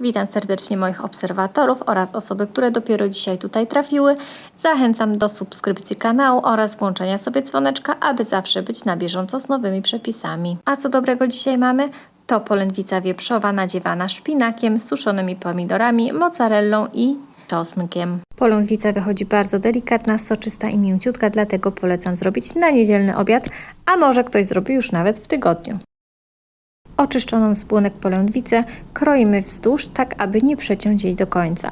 Witam serdecznie moich obserwatorów oraz osoby, które dopiero dzisiaj tutaj trafiły. Zachęcam do subskrypcji kanału oraz włączenia sobie dzwoneczka, aby zawsze być na bieżąco z nowymi przepisami. A co dobrego dzisiaj mamy? To polędwica wieprzowa nadziewana szpinakiem, suszonymi pomidorami, mozzarellą i czosnkiem. Polędwica wychodzi bardzo delikatna, soczysta i mięciutka, dlatego polecam zrobić na niedzielny obiad, a może ktoś zrobi już nawet w tygodniu. Oczyszczoną z polędwicę kroimy wzdłuż, tak aby nie przeciąć jej do końca.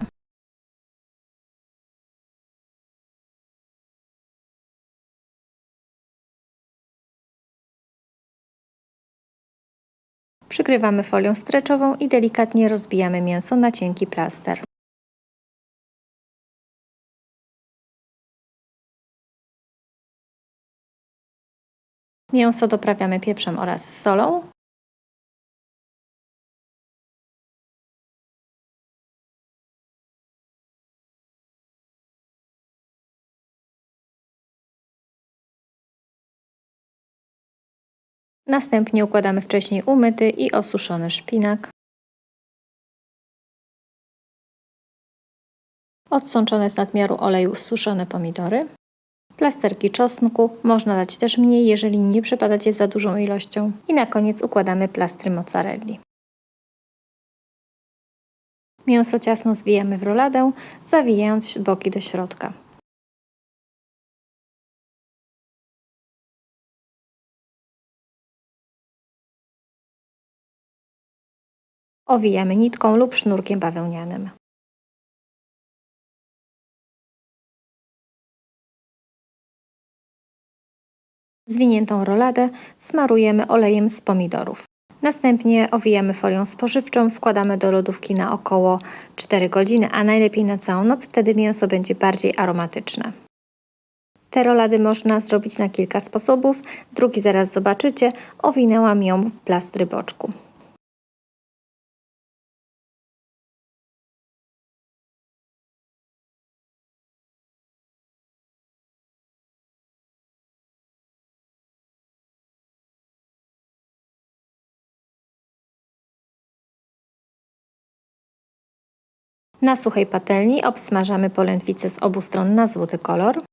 Przykrywamy folią streczową i delikatnie rozbijamy mięso na cienki plaster. Mięso doprawiamy pieprzem oraz solą. Następnie układamy wcześniej umyty i osuszony szpinak. Odsączone z nadmiaru oleju suszone pomidory. Plasterki czosnku, można dać też mniej, jeżeli nie przepadacie za dużą ilością. I na koniec układamy plastry mozzarelli. Mięso ciasno zwijamy w roladę, zawijając boki do środka. Owijamy nitką lub sznurkiem bawełnianym. Zwiniętą roladę smarujemy olejem z pomidorów. Następnie owijamy folią spożywczą, wkładamy do lodówki na około 4 godziny, a najlepiej na całą noc, wtedy mięso będzie bardziej aromatyczne. Te rolady można zrobić na kilka sposobów, drugi zaraz zobaczycie. Owinęłam ją w plastry boczku. Na suchej patelni obsmażamy polędwicę z obu stron na złoty kolor.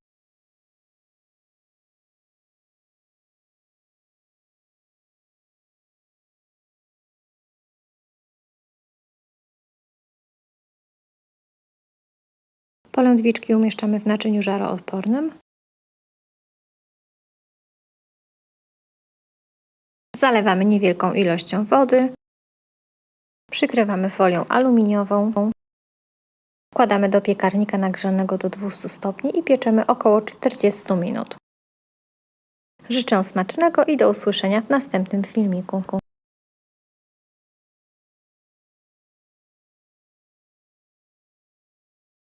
Polędwiczki umieszczamy w naczyniu żaroodpornym. Zalewamy niewielką ilością wody. Przykrywamy folią aluminiową. Wkładamy do piekarnika nagrzanego do 200 stopni i pieczemy około 40 minut. Życzę smacznego i do usłyszenia w następnym filmiku.